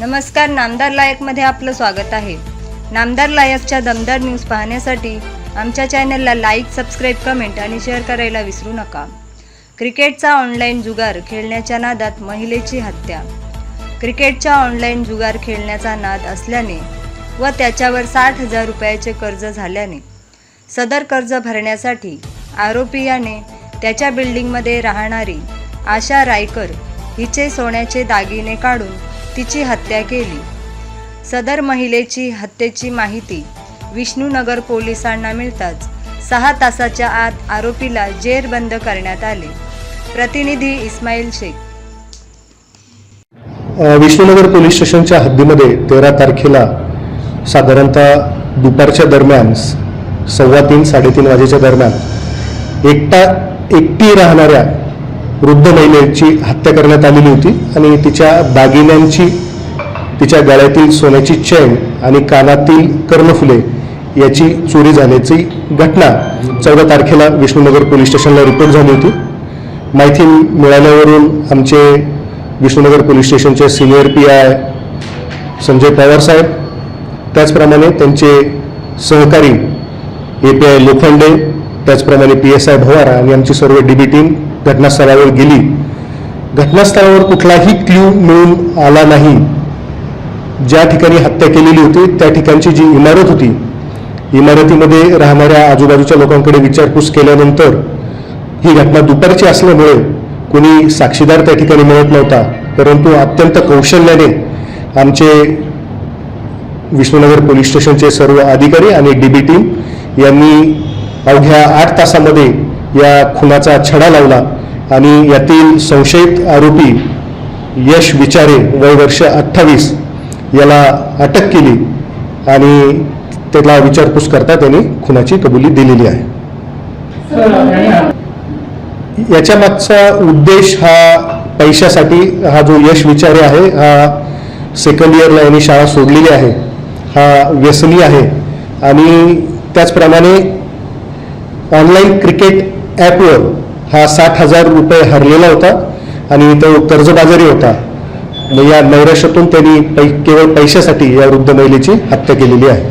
नमस्कार नामदार लायकमध्ये आपलं स्वागत आहे. नामदार लायकच्या दमदार न्यूज पाहण्यासाठी आमच्या चॅनलला लाईक सबस्क्राईब कमेंट आणि शेअर करायला विसरू नका. क्रिकेटचा ऑनलाईन जुगार खेळण्याच्या नादात महिलेची हत्या. क्रिकेटच्या ऑनलाईन जुगार खेळण्याचा नाद असल्याने व त्याच्यावर साठ हजार रुपयाचे कर्ज झाल्याने सदर कर्ज भरण्यासाठी आरोपी याने त्याच्या बिल्डिंगमध्ये राहणारी आशा रायकर हिचे सोन्याचे दागिने काढून तिची हत्या केली. सदर महिलेची हत्येची माहिती विष्णूनगर पोलिसांना मिळताच सहा तासाच्या आत आरोपीला जेरबंद करण्यात आले. प्रतिनिधी इस्माईल शेख. विष्णूनगर विष्णुनगर पोलीस स्टेशनच्या हद्दीमध्ये तेरा तारखेला साधारणतः दुपारच्या दरम्यान सव्वा तीन साडेतीन वाजेच्या दरम्यान एकटा एकटी राहणाऱ्या वृद्ध महिलेची हत्या करण्यात आलेली होती आणि तिच्या दागिन्यांची तिच्या गळ्यातील सोन्याची चैन आणि कानातील कर्णफुले याची चोरी झाल्याची घटना चौदा तारखेला विष्णुनगर पोलीस स्टेशनला रिपोर्ट झाली होती. माहिती मिळाल्यावरून आमचे विष्णुनगर पोलीस स्टेशनचे senior P I Sanjay Pawar साहेब त्याचप्रमाणे त्यांचे सहकारी ए पी आय लोखंडे त्याचप्रमाणे पी एस आय भवार आणि आमची सर्व डी बी टीम घटनास्थळावर गेली. घटनास्थळावर कुठलाही क्ल्यू मिळून आला नाही. ज्या ठिकाणी हत्या केलेली होती त्या ठिकाणची जी इमारत होती इमारतीमध्ये राहणाऱ्या आजूबाजूच्या लोकांकडे विचारपूस केल्यानंतर ही घटना दुपारची असल्यामुळे कोणी साक्षीदार त्या ठिकाणी मिळत नव्हता. परंतु अत्यंत कौशल्याने आमचे विष्णुनगर पोलीस स्टेशनचे सर्व अधिकारी आणि डी बी टीम यांनी अवघ्या आठ तासामध्ये या खुनाचा छडा लावला आणि यातील संशयित आरोपी यश विचारे वय वर्ष अठ्ठावीस याला अटक केली आणि त्याला विचारपूस करता त्यांनी खुनाची कबुली दिलेली आहे. याच्या मागचा उद्देश हा पैशासाठी हा जो यश विचारे आहे हा सेकंड इयरला यांनी शाळा सोडलेली आहे हा व्यसनी आहे. आणि त्याचप्रमाणे ऑनलाईन क्रिकेट ॲपवर हा साठ हजार रुपये हरलेला होता आणि तो कर्जबाजारी होता. मग या नैराश्यातून त्यांनी पै केवळ पैशासाठी या वृद्ध महिलेची हत्या केलेली आहे.